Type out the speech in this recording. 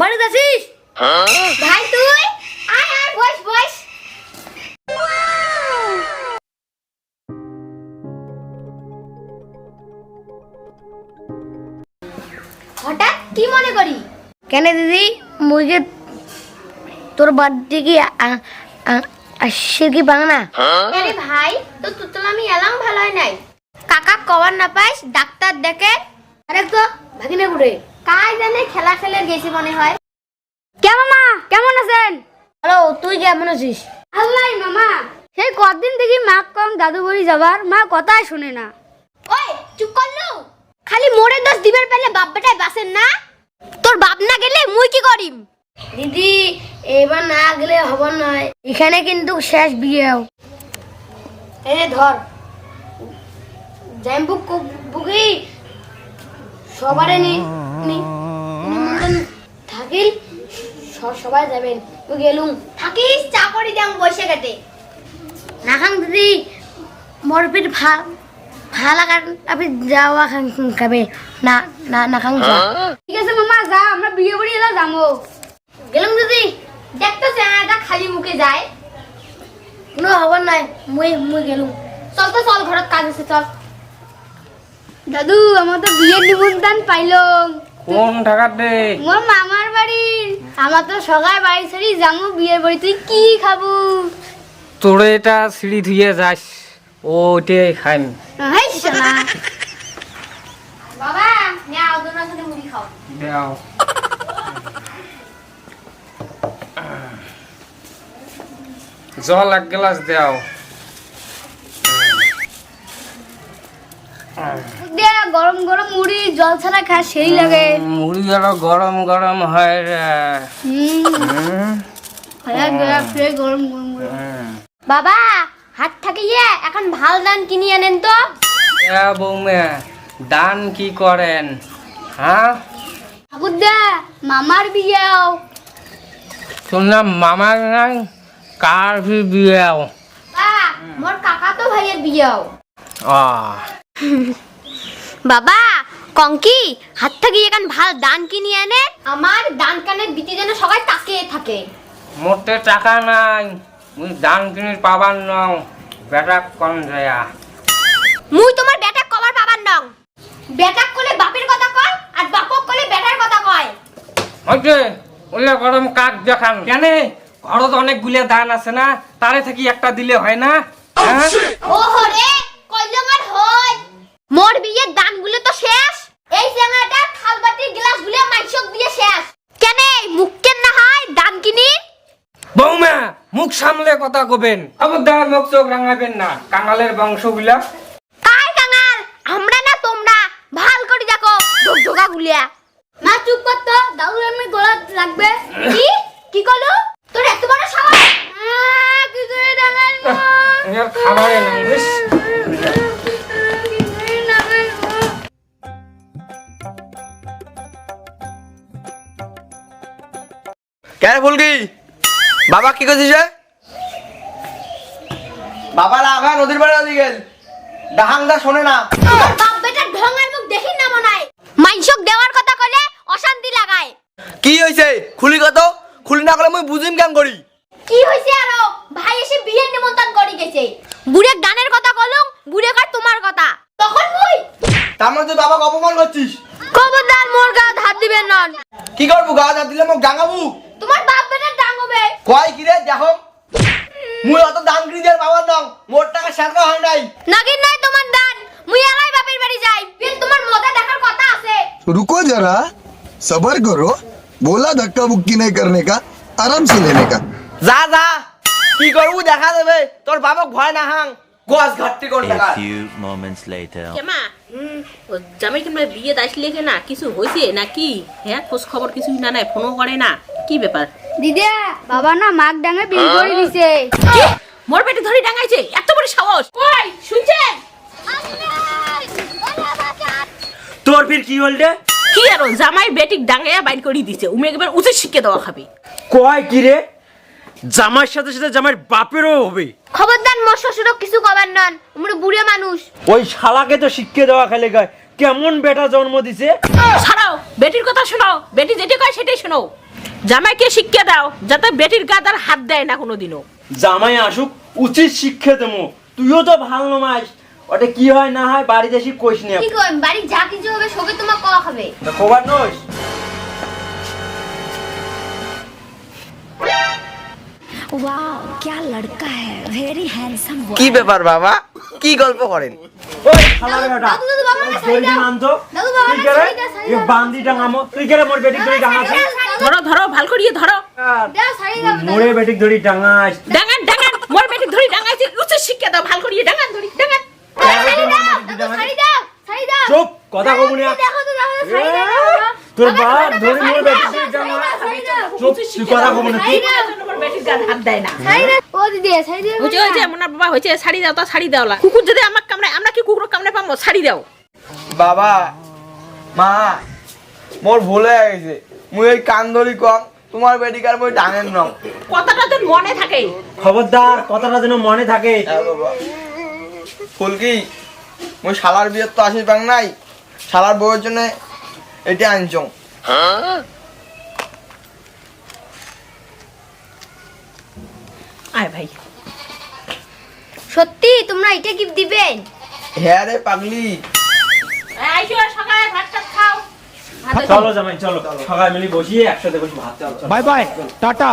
বাড়িতে আছিস ভাই তুই? আয় আয় বস বস। হঠাৎ কি মনে করি? কেন দিদি? মুরগি তোর বাড়িতে কি আসছে কি বাংলা? আরে ভাই তো তুতলা আমি এলাম ভালো হয় নাই। কাকা কবার না পাইস ডাক্তার দেখে। আরে তো ভাগিনে ঘুরে কাজ জানে খেলা খেলে গেছি মনে হয়? কেমন মা? কেমন আছেন? হ্যালো তুই কেমন আছিস? আল্লাহ মামা। সেই কদিন থেকে মা কম দাদু বাড়ি যাবার মা কথাই শুনে না। ওই চুপ করলু খালি মোড়ে দোষ দিবের পেলে বাপ বেটায় বাসেন না। তোর বাপ না গেলে মুই কি করিম? দিদি এবার না গেলে হব নয় এখানে কিন্তু শেষ বিয়েও এই নে ধর জ্যাম্বু বুকি সবারে নি থাকিল? সবাই যাবেন। গেলুম। থাকিস চা করি দাম বসে গেতে না খাং দিদি মোর পিঠ ভা ভালা কাট আপনি যাওয়া খাং খাবে। না না না খাং ঠিক আছে মামা যা আমরা বিয়ে বাড়ি এলা যাব গেলুম দিদি দেখ তো চেহারাটা খালি মুখে যায়। কোনো হবার নাই মুই মুই গেলুম। চল তো চল ঘরত কাজ আছে চল। দাদু আমার তো বিয়ের নিমন্ত্রণ পাইলাম। কোন ঢাকার দে? মোর মামার বাড়ি। আমার তো সবাই বাড়ি ছাড়ি বিয়ের বাড়ি। তুই কি খাব? তোরে এটা সিঁড়ি ধুয়ে যাস ও ওইটাই খাইম। হাই সোনা। বাবা সাথে মুড়ি খাও। দেও। জল এক গ্লাস দেও দে গরম গরম মুড়ি জল ছাড়া খা সেই লাগে। মুড়ি আরও গরম গরম হয় রে। গয়া গরম গরম বাবা হাত থাকিয়ে এখন ভালো দান কিনি আনেন তো। এ বৌমে দান কি করেন? হ্যাঁ? ঠাকুর দে মামার বিয়েও। নাম মামার নাই কার বিয়েও? মোর কাকা তো ভাইয়ের বিয়েও। বাবা কঙ্কি হাত থাকিয়ে এখন ভালো দান কিনি আনে আমার দান কানের বিতি যেন সবাই তাকিয়ে থাকে। মোটে টাকা নাই মুই দান কিনে পাবার নও বেটা কম যায় মুই তোমার বেটা কবার পাবার নং বেটা কলে বাপের কথা কয় আর বাপক কলে বেটার কথা কয়। হইছে ওলে গরম কাক দেখান। কেন? ঘরত অনেকগুলো দান আছে না তারে থেকে একটা দিলে হয় না? হ্যাঁ? ওহো রে কইলং আর হই। মোর বিয়ের দানগুলো তো শেষ। এই চেঙ্গাটা থালবাটি গ্লাসগুলো মাইসক দিয়ে শেষ। কেন মুখ কেন না হয়? দান কিনি? বৌমা মুখ সামলে কথা কবেন। খবরদার মুখ চোখ রাঙাবেন না। কাঙালের বংশগুলা। কাই কাঙাল? আমরা না তোমরা? ভালো করে দেখো ঢোকা গুলিয়া। মা চুপ কর তো। দাদু এমনি গলা লাগবে। কি? কি করল তোর এত বড় সাহস? ডাঙাই না। এর খাবারে নাই কেন ফুলকি বাবা কি করছিস? বাবা লাগা নদীর পাড়ে নদী গেল। ডাহাংদা শোনে না। বাপ বেটার ঢঙ্গার মুখ দেখি না মনে হয়। মাইসক দেওয়ার কথা কলে অশান্তি লাগায়। কি হয়েছে খুলি কত? খুলি না করলে মুই বুঝিম কেন করি? কি হয়েছে আরও? ভাই এসে বিয়ের নিমন্ত্রণ করে গেছে। বুড়ে গানের কথা কলুম বুড়ে কার তোমার কথা। তখন মুই? তার মধ্যে বাবা অপমান করছিস? খবরদার মোর হাত দিবেন নন কি করব? গা যা দিলে মোক ডাঙাবু তোমার বাপ বেটার ডাঙ্গবে কয় কি রে দেখো মুই অত দান করি দিয়ে বাবার নাম মোর টাকা সারকা হয় নাই নাগিন নাই তোমার দান মুই এলাই বাপের বাড়ি যাই বিন তোমার মজা দেখার কথা আছে रुको जरा सबर करो बोला धक्का बुक्की नहीं करने का आराम से लेने का যা যা কি করবো দেখা দেবে তোর বাবা ভয় না হাং গছ ঘাটতি কোন টাকা A few moments later. কেমা ও জামাই কিংবা বিয়ে আসলে কি না কিছু হয়েছে নাকি হ্যাঁ খোঁজ খবর কিছুই না নাই ফোনও করে না কি ব্যাপার দিদা বাবা না মাক ডাঙে বিয়ে করে দিছে। মোর পেটে ধরে ডাঙাইছে এত বড় সাহস। কই শুনছেন? তোর ফির কি হল রে? কি আর জামাই বেটিক ডাঙাইয়া বাইর করে দিছে উমে একবার উচিত দেওয়া খাবে। কয় কি রে? জামাইয়ের সাথে সাথে জামাইয়ের বাপেরও হবে। খবরদার মোর শ্বশুরও কিছু কবার নন উমরে বুড়ে মানুষ। ওই শালাকে তো শিক্ষা দেওয়া খেলে গায় কেমন বেটা জন্ম দিছে? ছাড়াও বেটির কথা শোনাও বেটি যেটি কয় সেটাই শোনাও। জামাইকে শিক্ষা দাও যাতে বেটির গাদার হাত দেয় না কোনোদিনও। জামাই আসুক উচিত শিক্ষা দেবো। তুইও তো ভালো নমাস। ওটা কি হয় না হয় বাড়িতে এসে কইস নি কি কই বাড়ি যা কিছু হবে সবে তোমার কওয়া খাবে খবর নইস কি ব্যাপার বাবা? কি গল্প করেন? ওই শালার বেটা দাদু, দাদু, বাবা, আমাকে শাড়ি দাও। দাদু, বাবা, তুই রে শাড়ি দাও, শাড়ি এ দাও। বান্দি টাঙামো তুই কে রে মোর বেটিক দড়ি টাঙাছিস ধরো। ধরো করিয়ে ধরো। মোরে বেটিক দড়ি টাঙাস ডাঙান ডাঙান মোর বেটির ধরি শিক্ষা দাও ভালো করিয়ে ডাঙান ধরি ডাঙান। চুপ কথা কব না। দেখো তো দেখো তো, দাও বাবা। তোর বাপ ধরে মোর বেটিক শাড়ি দাও চুপ তুই কথা কব না তুই। কুকুর যদি আমাক কামড়ায় আমরা কি কুকুর কামড়ে পাবো শাড়ি দাও। বাবা মা মোর ভুল গেছে। মুই এই কান ধরি কম। তোমার বেটিকার মই টাঙেন নং কথাটা তোর মনে থাকে। খবরদার কথাটা যেন মনে থাকে। হ্যাঁ ফুলকি মুই শালার বিয়ের তো আসিস পাং নাই। শালার বউয়ের জন্য এটা আনছং। আয় ভাই। সত্যি তোমরা এটা গিফট দিবেন? হ্যাঁ রে পাগলি। আইসো সকালে ভাত চলো জামাই চলো। সবাই মিলে বসিয়ে একসাথে বসে ভাত চলো। Bye bye tata.